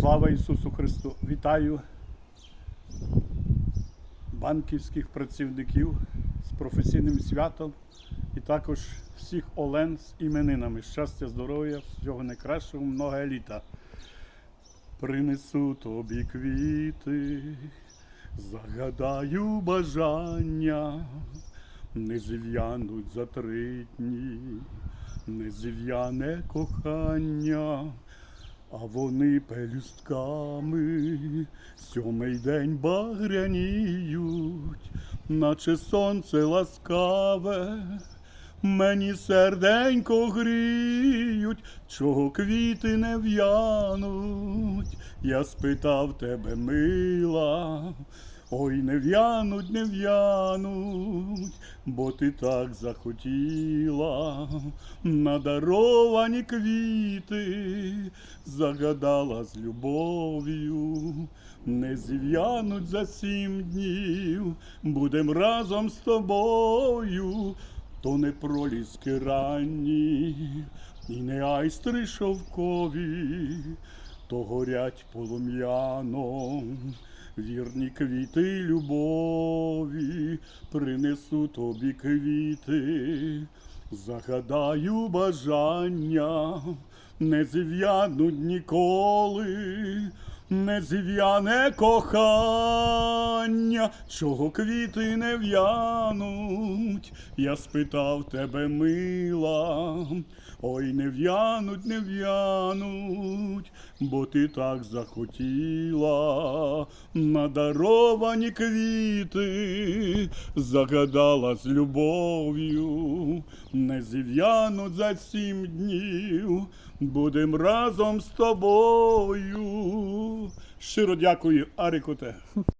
Слава Ісусу Христу! Вітаю банківських працівників з професійним святом і також всіх Олен з іменинами. Щастя, здоров'я, всього найкращого, много літа. Принесу тобі квіти, загадаю бажання, не зів'януть за три дні, не зів'яне кохання. А вони пелюстками сьомий день багряніють, наче сонце ласкаве, мені серденько гріють, чого квіти не в'януть. Я спитав тебе, мила, ой, не в'януть, не в'януть, бо ти так захотіла, надаровані квіти, загадала з любов'ю, не зів'януть за сім днів, будем разом з тобою, то не проліски ранні, і не айстри шовкові, то горять полум'яно. Вірні квіти любові, принесу тобі квіти, загадаю бажання, не зів'януть ніколи, не зів'яне кохання, чого квіти не в'януть. Я спитав тебе, мила, ой, не в'януть, не в'януть, бо ти так захотіла, надаровані квіти, загадала з любов'ю, не зів'януть за сім днів, будем разом з тобою. Щиро дякую, Арикоте.